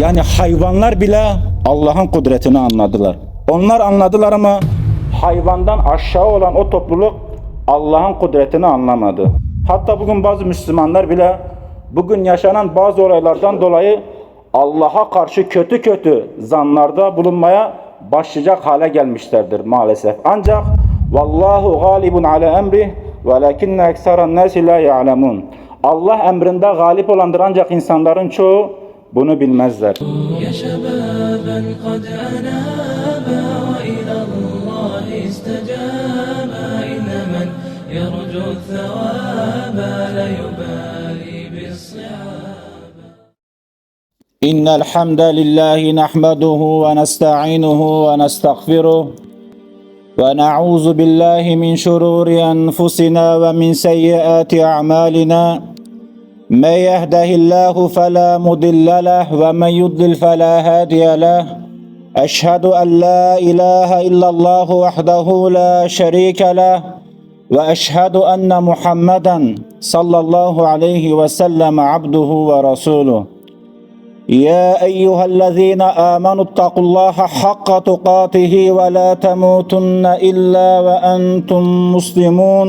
Yani hayvanlar bile Allah'ın kudretini anladılar. Onlar anladılar ama hayvandan aşağı olan o topluluk Allah'ın kudretini anlamadı. Hatta bugün bazı Müslümanlar bile bugün yaşanan bazı olaylardan dolayı Allah'a karşı kötü kötü zanlarda bulunmaya başlayacak hale gelmişlerdir maalesef. Ancak vallahu galibun ala emri velakinne ekseran nasi la ya'lemun. Allah emrinde galip olandır ancak insanların çoğu bunu bilmezler. يا شبابا قد أنابا وإلى الله استجابا إن من يرجو الثواب لا يبالي بالصعاب. إن الحمد لله نحمده ونستعينه ونستغفره ونعوذ بالله من شرور أنفسنا ومن سيئات أعمالنا. من يهده الله فلا مضل له ومن يضلل فلا هادي له. أشهد أن لا إله إلا الله وحده لا شريك له وأشهد أن محمدا صلى الله عليه وسلم عبده ورسوله. يا أيها الذين آمنوا اتقوا الله حق تقاته ولا تموتن إلا وأنتم مسلمون.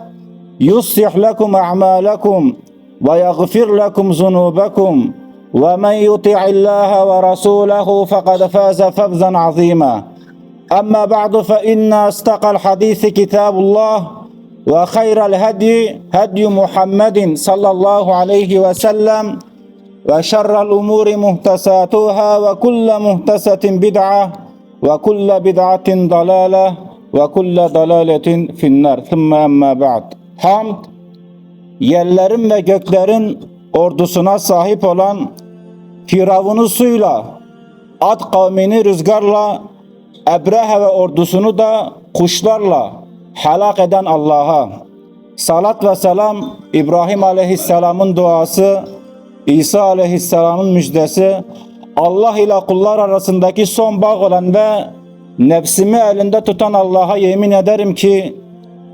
يصلح لكم أعمالكم ويغفر لكم ذنوبكم ومن يطع الله ورسوله فقد فاز فوزا عظيما. أما بعد فإن أصدق الحديث كتاب الله وخير الهدي هدي محمد صلى الله عليه وسلم وشر الأمور محتساتها وكل محتسة بدعة وكل بدعة ضلالة وكل ضلالة في النار. ثم أما بعد. Hamd, yerlerin ve göklerin ordusuna sahip olan Firavun'u suyla, Ad kavmini rüzgarla, Ebrehe ve ordusunu da kuşlarla helak eden Allah'a. Salat ve selam İbrahim aleyhisselamın duası, İsa aleyhisselamın müjdesi, Allah ile kullar arasındaki son bağ olan ve nefsimi elinde tutan Allah'a yemin ederim ki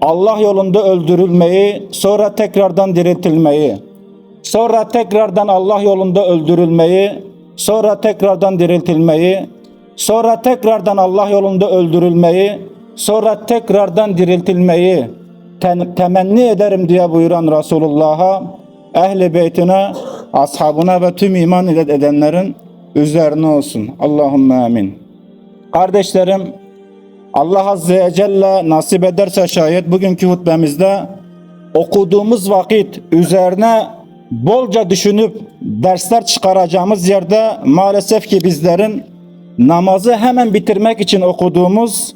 Allah yolunda öldürülmeyi, sonra tekrardan diriltilmeyi, sonra tekrardan Allah yolunda öldürülmeyi, sonra tekrardan diriltilmeyi, sonra tekrardan Allah yolunda öldürülmeyi, sonra tekrardan diriltilmeyi temenni ederim diye buyuran Resulullah'a, ehli beytine, ashabına ve tüm iman edenlerin üzerine olsun. Allahümme amin. Kardeşlerim, Allah Azze ve Celle nasip ederse şayet bugünkü hutbemizde okuduğumuz vakit üzerine bolca düşünüp dersler çıkaracağımız yerde maalesef ki bizlerin namazı hemen bitirmek için okuduğumuz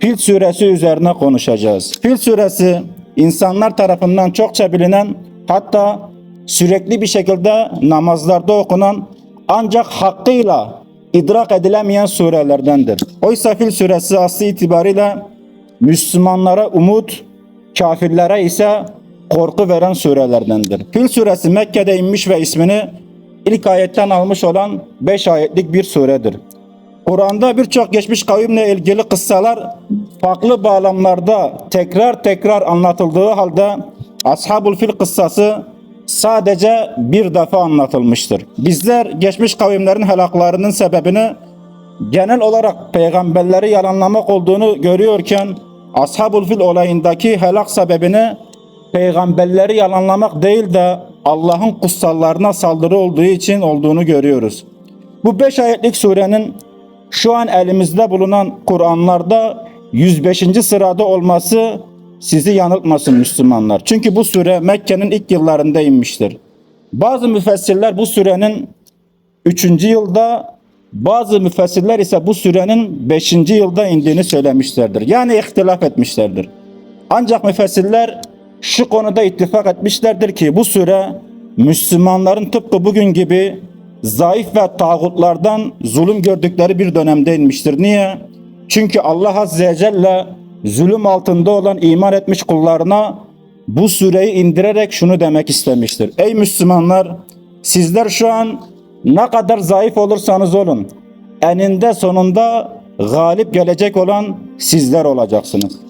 Fil suresi üzerine konuşacağız. Fil suresi insanlar tarafından çokça bilinen hatta sürekli bir şekilde namazlarda okunan ancak hakkıyla idrak edilemeyen surelerdendir. Oysa Fil suresi aslı itibariyle Müslümanlara umut, kafirlere ise korku veren surelerdendir. Fil suresi Mekke'de inmiş ve ismini ilk ayetten almış olan 5 ayetlik bir suredir. Kur'an'da birçok geçmiş kavimle ilgili kıssalar farklı bağlamlarda tekrar tekrar anlatıldığı halde Ashabul Fil kıssası sadece bir defa anlatılmıştır. Bizler geçmiş kavimlerin helaklarının sebebini genel olarak peygamberleri yalanlamak olduğunu görüyorken Ashabul Fil olayındaki helak sebebini peygamberleri yalanlamak değil de Allah'ın kutsallarına saldırı olduğu için olduğunu görüyoruz. Bu 5 ayetlik surenin şu an elimizde bulunan Kur'anlarda 105. sırada olması sizi yanıltmasın Müslümanlar. Çünkü bu sure Mekke'nin ilk yıllarında inmiştir. Bazı müfessirler bu surenin 3. yılda, bazı müfessirler ise bu surenin 5. yılda indiğini söylemişlerdir. Yani ihtilaf etmişlerdir. Ancak müfessirler şu konuda ittifak etmişlerdir ki bu sure Müslümanların tıpkı bugün gibi zayıf ve tağutlardan zulüm gördükleri bir dönemde inmiştir. Niye? Çünkü Allah Azze ve Celle zulüm altında olan iman etmiş kullarına bu sureyi indirerek şunu demek istemiştir. Ey Müslümanlar sizler şu an ne kadar zayıf olursanız olun eninde sonunda galip gelecek olan sizler olacaksınız.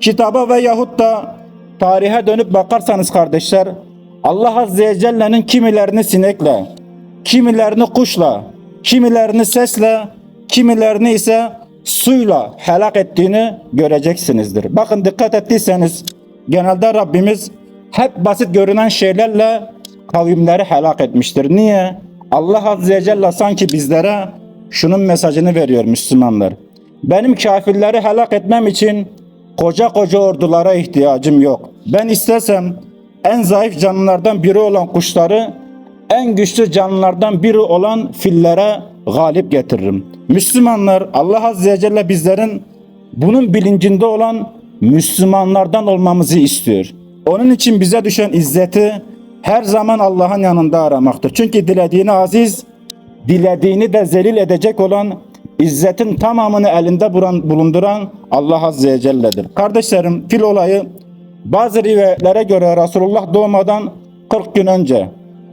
Kitaba ve yahut da tarihe dönüp bakarsanız kardeşler Allah Azze ve Celle'nin kimilerini sinekle, kimilerini kuşla, kimilerini sesle, kimilerini ise suyla helak ettiğini göreceksinizdir. Bakın dikkat ettiyseniz genelde Rabbimiz hep basit görünen şeylerle kavimleri helak etmiştir. Niye? Allah Azze ve Celle sanki bizlere şunun mesajını veriyor Müslümanlar. Benim kafirleri helak etmem için koca koca ordulara ihtiyacım yok. Ben istesem en zayıf canlılardan biri olan kuşları en güçlü canlılardan biri olan fillere galip getiririm. Müslümanlar Allah Azze ve Celle bizlerin bunun bilincinde olan Müslümanlardan olmamızı istiyor. Onun için bize düşen izzeti her zaman Allah'ın yanında aramaktır. Çünkü dilediğini aziz, dilediğini de zelil edecek olan izzetin tamamını elinde bulunduran Allah Azze ve Celle'dir. Kardeşlerim fil olayı bazı rivayetlere göre Resulullah doğmadan 40 gün önce,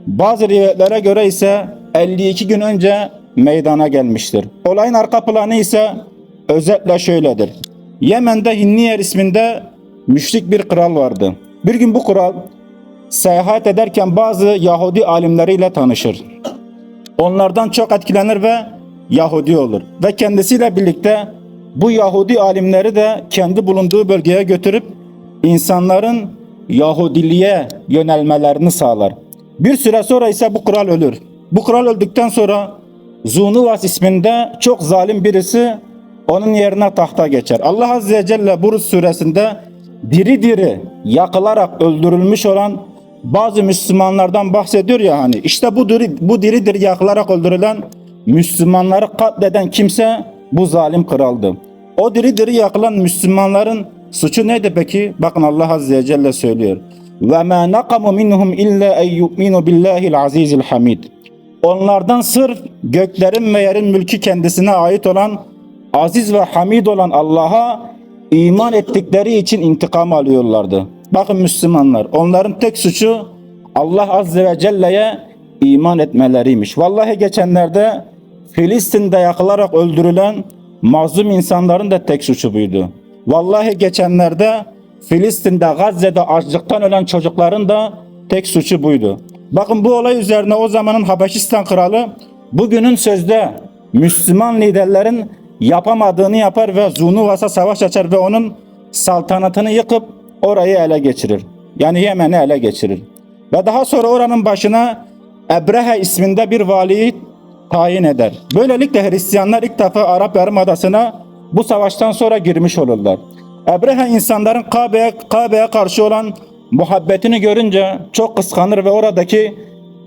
bazı rivayetlere göre ise 52 gün önce meydana gelmiştir. Olayın arka planı ise özetle şöyledir. Yemen'de Hinniyer isminde müşrik bir kral vardı. Bir gün bu kral seyahat ederken bazı Yahudi alimleriyle tanışır. Onlardan çok etkilenir ve Yahudi olur. Ve kendisiyle birlikte bu Yahudi alimleri de kendi bulunduğu bölgeye götürüp insanların Yahudiliğe yönelmelerini sağlar. Bir süre sonra ise bu kral ölür. Bu kral öldükten sonra Zunuvas isminde çok zalim birisi onun yerine tahta geçer. Allah Azze ve Celle Buruz suresinde diri diri yakılarak öldürülmüş olan bazı Müslümanlardan bahsediyor ya hani işte bu diri, bu diri diri yakılarak öldürülen Müslümanları katleden kimse bu zalim kraldı. O diri diri yakılan Müslümanların suçu neydi peki? Bakın Allah Azze ve Celle söylüyor. Ve ma naqamu minhum illa en yu'minu billahil azizil hamid. Onlardan sırf göklerin ve yerin mülkü kendisine ait olan aziz ve hamid olan Allah'a iman ettikleri için intikam alıyorlardı. Bakın Müslümanlar onların tek suçu Allah Azze ve Celle'ye iman etmeleriymiş. Vallahi geçenlerde Filistin'de yakılarak öldürülen mazlum insanların da tek suçu buydu. Vallahi geçenlerde Filistin'de Gazze'de açlıktan ölen çocukların da tek suçu buydu. Bakın bu olay üzerine o zamanın Habeşistan kralı bugünün sözde Müslüman liderlerin yapamadığını yapar ve Zunuvas'a savaş açar ve onun saltanatını yıkıp orayı ele geçirir. Yani Yemen'i ele geçirir. Ve daha sonra oranın başına Ebrehe isminde bir valiyi tayin eder. Böylelikle Hristiyanlar ilk defa Arap Yarımadası'na bu savaştan sonra girmiş olurlar. Ebrehe insanların Kabe'ye Kabe'ye karşı olan muhabbetini görünce çok kıskanır ve oradaki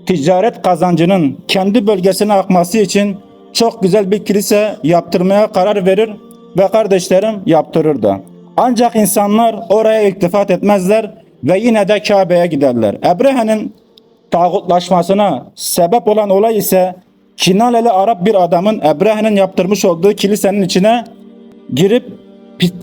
ticaret kazancının kendi bölgesine akması için çok güzel bir kilise yaptırmaya karar verir ve kardeşlerim yaptırır da. Ancak insanlar oraya iltifat etmezler ve yine de Kabe'ye giderler. Ebrehe'nin tağutlaşmasına sebep olan olay ise Kinaleli Arap bir adamın Ebrehe'nin yaptırmış olduğu kilisenin içine girip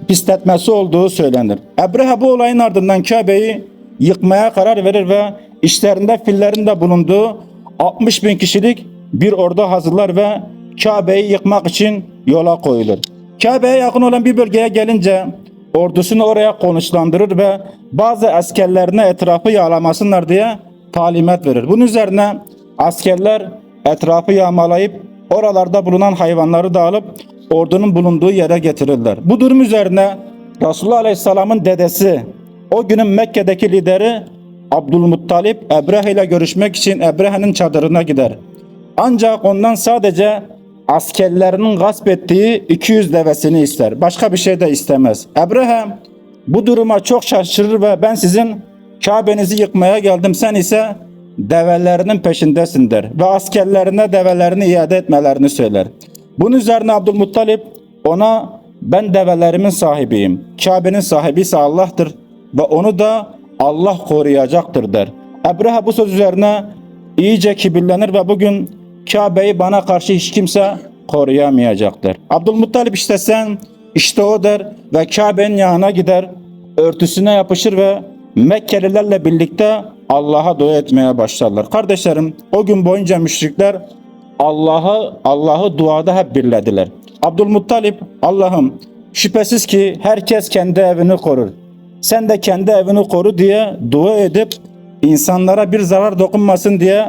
pisletmesi olduğu söylenir. Ebrehe bu olayın ardından Kabe'yi yıkmaya karar verir ve işlerinde fillerin de bulunduğu 60 bin kişilik bir ordu hazırlar ve Kabe'yi yıkmak için yola koyulur. Kabe'ye yakın olan bir bölgeye gelince ordusunu oraya konuşlandırır ve bazı askerlerine etrafı yağlamasınlar diye talimat verir. Bunun üzerine askerler etrafı yağmalayıp oralarda bulunan hayvanları da alıp ordunun bulunduğu yere getirirler. Bu durum üzerine Resulullah Aleyhisselam'ın dedesi o günün Mekke'deki lideri Abdülmuttalip Ebrehe ile görüşmek için Ebrehe'nin çadırına gider. Ancak ondan sadece askerlerinin gasp ettiği 200 devesini ister. Başka bir şey de istemez. Ebrehe bu duruma çok şaşırır ve ben sizin Kabe'nizi yıkmaya geldim sen ise develerinin peşindesin der. Ve askerlerine develerini iade etmelerini söyler. Bunun üzerine Abdülmuttalip ona ben develerimin sahibiyim. Kabe'nin sahibi ise Allah'tır ve onu da Allah koruyacaktır der. Ebrehe bu söz üzerine iyice kibirlenir ve bugün Kabe'yi bana karşı hiç kimse koruyamayacaktır. Abdülmuttalip işte sen işte o der ve Kabe'nin yanına gider örtüsüne yapışır ve Mekkelilerle birlikte Allah'a dua etmeye başlarlar. Kardeşlerim o gün boyunca müşrikler Allah'ı Allah'ı duada hep birlediler. Abdülmuttalip Allah'ım şüphesiz ki herkes kendi evini korur. Sen de kendi evini koru diye dua edip insanlara bir zarar dokunmasın diye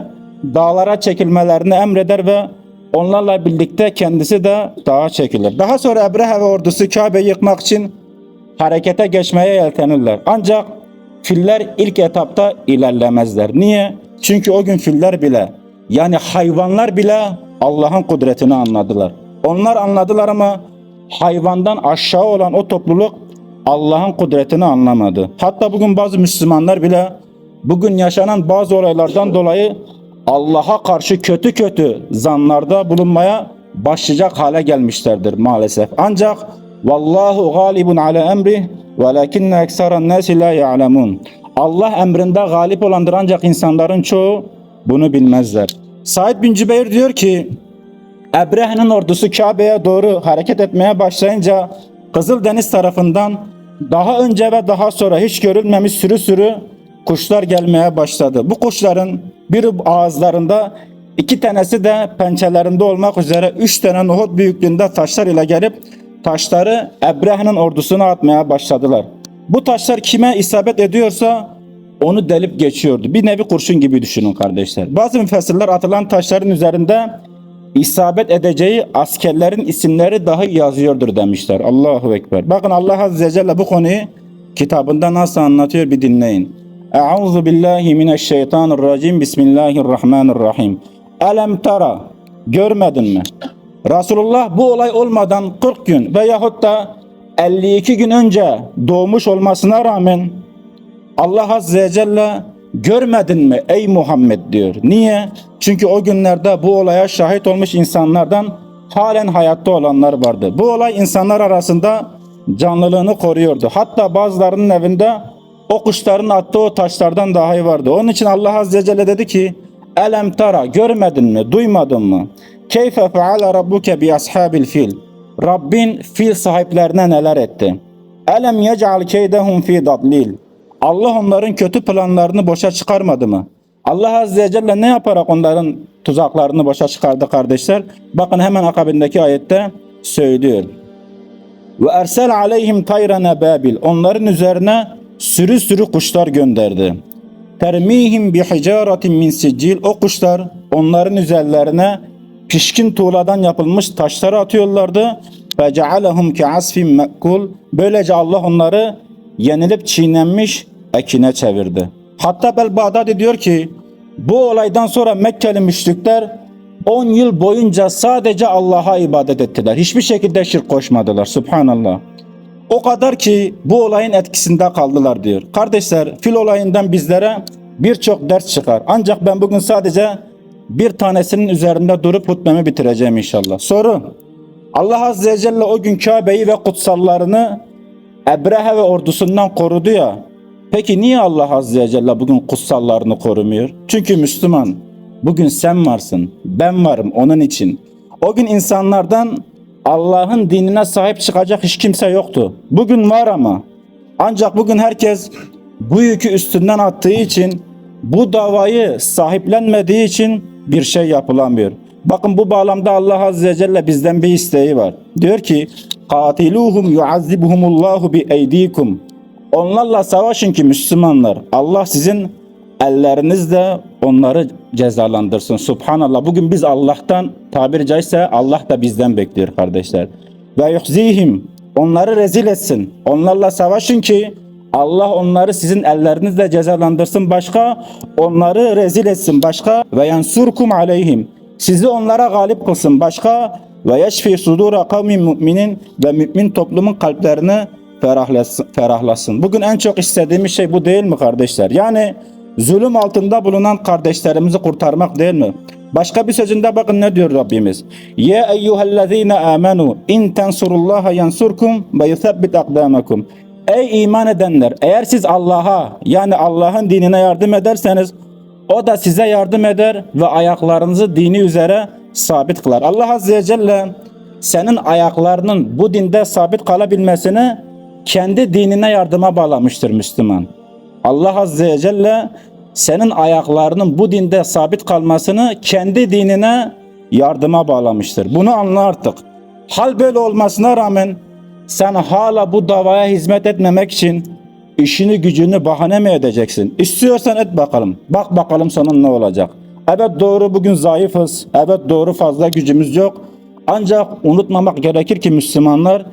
dağlara çekilmelerini emreder ve onlarla birlikte kendisi de dağa çekilir. Daha sonra Ebrehe ve ordusu Kabe'yi yıkmak için harekete geçmeye yeltenirler. Ancak filler ilk etapta ilerlemezler. Niye? Çünkü o gün filler bile yani hayvanlar bile Allah'ın kudretini anladılar. Onlar anladılar ama hayvandan aşağı olan o topluluk Allah'ın kudretini anlamadı. Hatta bugün bazı Müslümanlar bile bugün yaşanan bazı olaylardan dolayı Allah'a karşı kötü kötü zanlarda bulunmaya başlayacak hale gelmişlerdir maalesef. Ancak vallahu galibun ala emri velakinne ekseran nasi la ya'lemun. Allah emrinde galip olandır ancak insanların çoğu bunu bilmezler. Said bin Cübeyr diyor ki Ebrehe'nin ordusu Kabe'ye doğru hareket etmeye başlayınca Kızıldeniz tarafından daha önce ve daha sonra hiç görülmemiş sürü sürü kuşlar gelmeye başladı. Bu kuşların biri ağızlarında, iki tanesi de pençelerinde olmak üzere üç tane nohut büyüklüğünde taşlar ile gelip taşları Ebrehe'nin ordusuna atmaya başladılar. Bu taşlar kime isabet ediyorsa onu delip geçiyordu. Bir nevi kurşun gibi düşünün kardeşler. Bazı müfessirler atılan taşların üzerinde isabet edeceği askerlerin isimleri dahi yazıyordur demişler. Allahu Ekber. Bakın Allah Azze ve Celle bu konuyu kitabında nasıl anlatıyor bir dinleyin. Euzu billahi mineşşeytanirracim. Bismillahirrahmanirrahim. Elem tara. Görmedin mi? Resulullah bu olay olmadan 40 gün veyahut da 52 gün önce doğmuş olmasına rağmen Allah Azze ve Celle görmedin mi ey Muhammed diyor. Niye? Çünkü o günlerde bu olaya şahit olmuş insanlardan halen hayatta olanlar vardı. Bu olay insanlar arasında canlılığını koruyordu. Hatta bazılarının evinde o kuşların attığı o taşlardan dahi vardı. Onun için Allah Azze ve Celle dedi ki Elem tara görmedin mi duymadın mı? Keyfe feale rabbuke bi ashabil fil. Rabbin fil sahiplerine neler etti? Elem yec'al keydehum fi dadlil. Allah onların kötü planlarını boşa çıkarmadı mı? Allah Azze ve Celle ne yaparak onların tuzaklarını boşa çıkardı kardeşler? Bakın hemen akabindeki ayette söylüyor. Ve ersel aleyhim tayran ababil. Onların üzerine sürü sürü kuşlar gönderdi. Termihim bi hicaretin min sicil. O kuşlar onların üzerlerine pişkin tuğladan yapılmış taşları atıyorlardı. Ve cealehum ki asfin mekul. Böylece Allah onları yenilip çiğnenmiş ekine çevirdi. Hatta Bel Bağdadi diyor ki bu olaydan sonra Mekkeli müşrikler 10 yıl boyunca sadece Allah'a ibadet ettiler. Hiçbir şekilde şirk koşmadılar. Subhanallah. O kadar ki bu olayın etkisinde kaldılar diyor. Kardeşler fil olayından bizlere birçok ders çıkar. Ancak ben bugün sadece bir tanesinin üzerinde durup hutbemi bitireceğim inşallah. Soru. Allah Azze ve Celle o gün Kabe'yi ve kutsallarını Ebrehe ve ordusundan korudu ya. Peki niye Allah Azze ve Celle bugün kutsallarını korumuyor? Çünkü Müslüman. Bugün sen varsın. Ben varım onun için. O gün insanlardan Allah'ın dinine sahip çıkacak hiç kimse yoktu. Bugün var ama. Ancak bugün herkes bu yükü üstünden attığı için bu davayı sahiplenmediği için bir şey yapılamıyor. Bakın bu bağlamda Allah Azze ve Celle bizden bir isteği var. Diyor ki Katiluhum yuazzibuhumullahu bi eydikum. Onlarla savaşın ki Müslümanlar. Allah sizin ellerinizle onları cezalandırsın. Subhanallah. Bugün biz Allah'tan tabiri caizse Allah da bizden bekliyor kardeşler. Ve yuhzihim. Onları rezil etsin. Onlarla savaşın ki Allah onları sizin ellerinizle cezalandırsın. Başka onları rezil etsin. Başka ve yansurkum aleyhim. Sizi onlara galip kılsın. Başka ve yeşfi sudura kavmin müminin ve mümin toplumun kalplerini ferahlasın, ferahlasın. Bugün en çok istediğimiz şey bu değil mi kardeşler? Yani zulüm altında bulunan kardeşlerimizi kurtarmak değil mi? Başka bir sözünde bakın ne diyor Rabbimiz? Ya eyyühellezine amenu in tensurullaha yansurkum ve yuthabbit akdamakum. Ey iman edenler eğer siz Allah'a yani Allah'ın dinine yardım ederseniz O da size yardım eder ve ayaklarınızı dini üzere sabit kılar. Allah Azze ve Celle senin ayaklarının bu dinde sabit kalabilmesini kendi dinine yardıma bağlamıştır Müslüman. Allah Azze ve Celle senin ayaklarının bu dinde sabit kalmasını kendi dinine yardıma bağlamıştır. Bunu anla artık. Hal böyle olmasına rağmen sen hala bu davaya hizmet etmemek için işini gücünü bahane mi edeceksin? İstiyorsan et bakalım. Bak bakalım sonun ne olacak. Evet doğru bugün zayıfız. Evet doğru fazla gücümüz yok. Ancak unutmamak gerekir ki Müslümanlar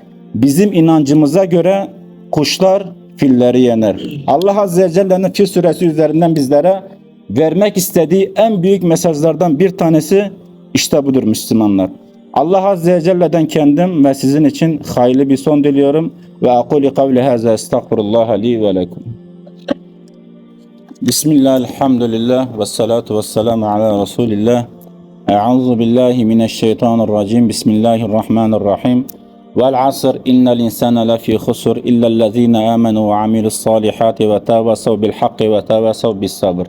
bizim inancımıza göre kuşlar filleri yener. Allah Azze ve Celle'nin Fil suresi üzerinden bizlere vermek istediği en büyük mesajlardan bir tanesi işte budur Müslümanlar. Allah Azze ve Celle'den kendim ve sizin için hayırlı bir son diliyorum. Ve akuli kavli haza estağfurullah li ve lekum. Bismillah, elhamdülillah ve salatu ve selamu ala Resulillah. Euzu billahi mineşşeytanirracim. Bismillahirrahmanirrahim. Vel asr innel insane lefî husur illellezîne âmenû ve amilussâlihâti ve tâvasav bil hakkı ve tâvasav bis sabr.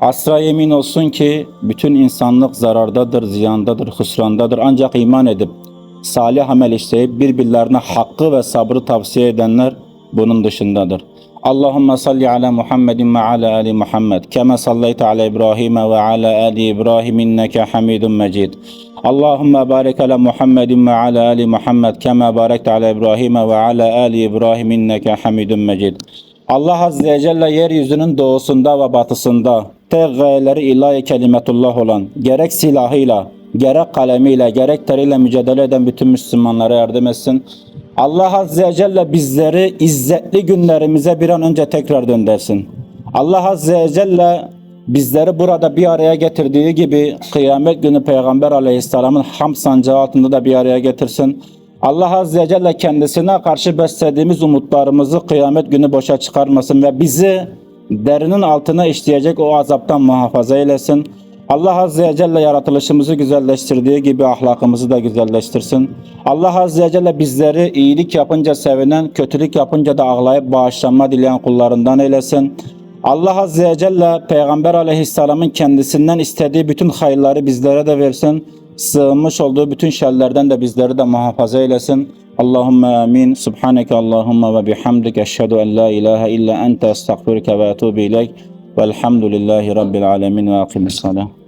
Asra yemin olsun ki bütün insanlık zarardadır, ziyandadır, hüsrandadır. Ancak iman edip salih amel işleyip birbirlerine hakkı ve sabrı tavsiye edenler bunun dışındadır. Allahümme salli ala Muhammedin ve ala ali Muhammed. Kema sallayte ala İbrahim ve ala ali İbrahim inneke hamidun mecid. Allahümme barik ala Muhammedin ve ala ali Muhammed. Kema barekte ala İbrahim ve ala ali İbrahim inneke hamidun mecid. Allah Azze ve Celle yeryüzünün doğusunda ve batısında tek gayeleri ilahi kelimetullah olan gerek silahıyla, gerek kalemiyle, gerek teriyle mücadele eden bütün Müslümanlara yardım etsin. Allah Azze ve Celle bizleri izzetli günlerimize bir an önce tekrar döndürsün. Allah Azze ve Celle bizleri burada bir araya getirdiği gibi kıyamet günü Peygamber Aleyhisselam'ın ham sancağı altında da bir araya getirsin. Allah Azze ve Celle kendisine karşı beslediğimiz umutlarımızı kıyamet günü boşa çıkarmasın ve bizi derinin altına işleyecek o azaptan muhafaza eylesin. Allah Azze ve Celle yaratılışımızı güzelleştirdiği gibi ahlakımızı da güzelleştirsin. Allah Azze ve Celle bizleri iyilik yapınca sevinen, kötülük yapınca da ağlayıp bağışlanma dileyen kullarından eylesin. Allah Azze ve Celle Peygamber Aleyhisselam'ın kendisinden istediği bütün hayırları bizlere de versin. Sığınmış olduğu bütün şerlerden de bizleri de muhafaza eylesin. Allahümme amin. Subhaneke Allahümme ve bihamdik. Eşhedü en la ilahe illa ente estağfurike ve etubu ileyk. والحمد لله رب العالمين وأقم الصلاة.